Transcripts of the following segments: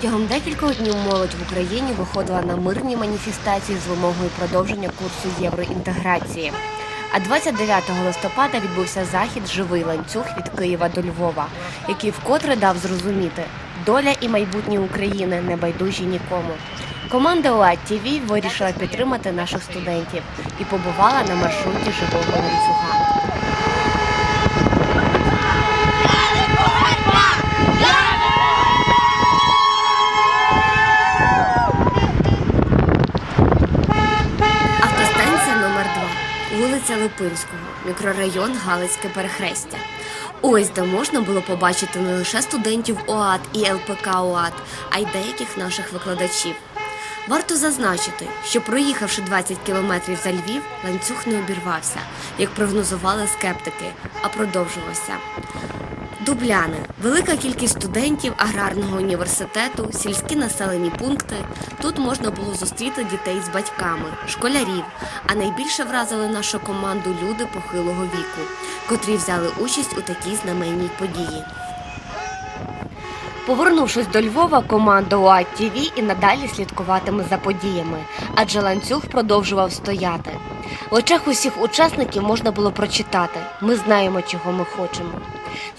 Протягом декількох днів молодь в Україні виходила на мирні маніфестації з вимогою продовження курсу євроінтеграції. А 29 листопада відбувся захід Живий ланцюг від Києва до Львова, який вкотре дав зрозуміти, доля і майбутнє України не байдужі нікому. Команда УАД ТВ вирішила підтримати наших студентів і побувала на маршруті живого ланцюга. Липинського, мікрорайон Галицьке перехрестя. Ось де можна було побачити не лише студентів ОАД і ЛПК ОАД, а й деяких наших викладачів. Варто зазначити, що проїхавши 20 кілометрів за Львів, ланцюг не обірвався, як прогнозували скептики, а продовжувався. Дубляни, велика кількість студентів аграрного університету, сільські населені пункти. Тут можна було зустріти дітей з батьками, школярів. А найбільше вразили нашу команду люди похилого віку, котрі взяли участь у такій знаменній події. Повернувшись до Львова, команда УАД ТВ і надалі слідкуватиме за подіями, адже ланцюг продовжував стояти. В очах усіх учасників можна було прочитати: ми знаємо, чого ми хочемо.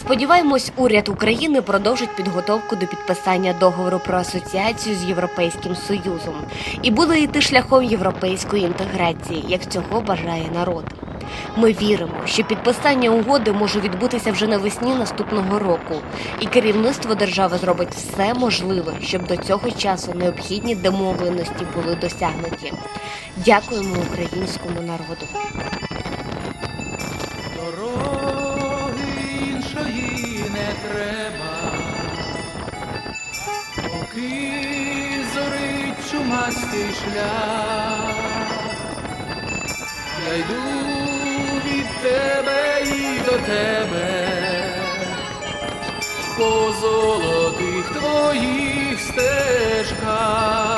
Сподіваємось, уряд України продовжить підготовку до підписання договору про асоціацію з Європейським Союзом і буде йти шляхом європейської інтеграції, як цього бажає народ. Ми віримо, що підписання угоди може відбутися вже навесні наступного року, і керівництво держави зробить все можливе, щоб до цього часу необхідні домовленості були досягнуті. Дякуємо українському народу. Дороги не треба, поки зорить чумастий шлях. Я йду від тебе і до тебе, по золотих твоїх стежках.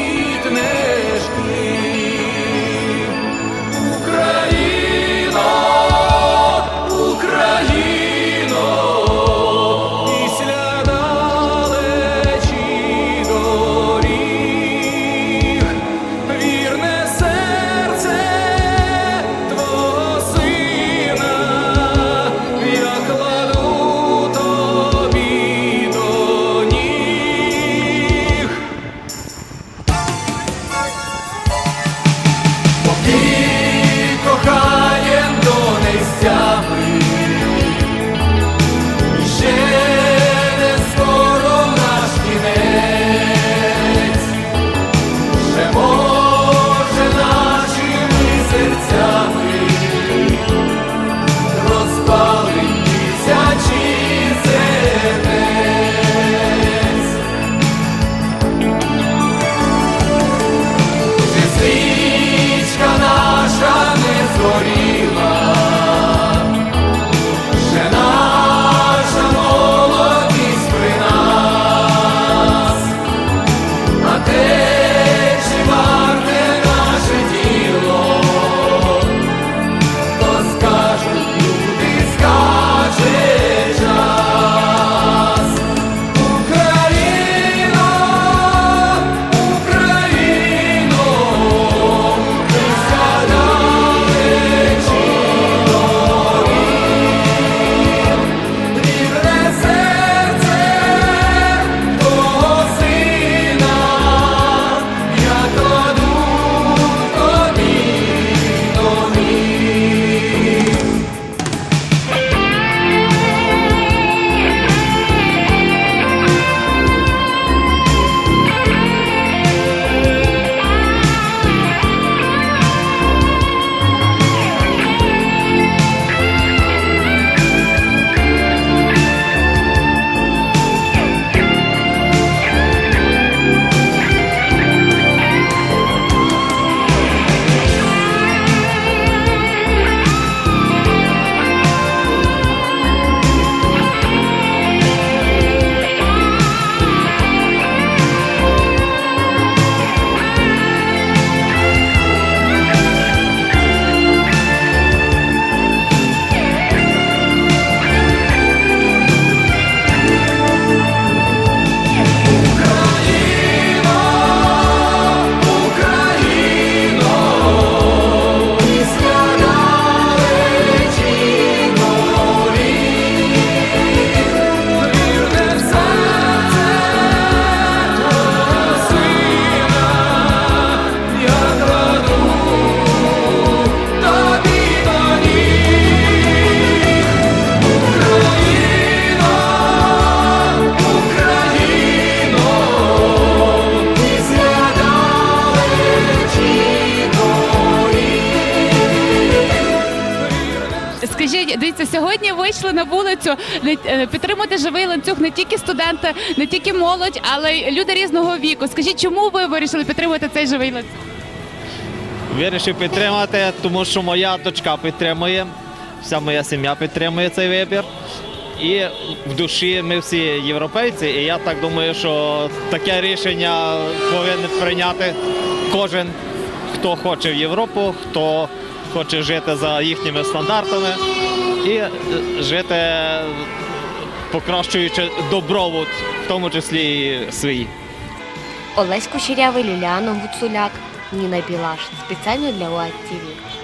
сьогодні вийшли на вулицю е, підтримати живий ланцюг не тільки студенти, не тільки молодь, але й люди різного віку. Скажіть, чому ви вирішили підтримати цей живий ланцюг? Вирішив підтримати, тому що моя дочка підтримує, вся моя сім'я підтримує цей вибір. І в душі ми всі європейці, і я так думаю, що таке рішення повинен прийняти кожен, хто хоче в Європу, хто хоче жити за їхніми стандартами і е, жити, покращуючи добробут, в тому числі і свій. Олесь Кучерявий, Ліліана Гуцуляк, Ніна Білаш. Спеціально для УАТ ТВ.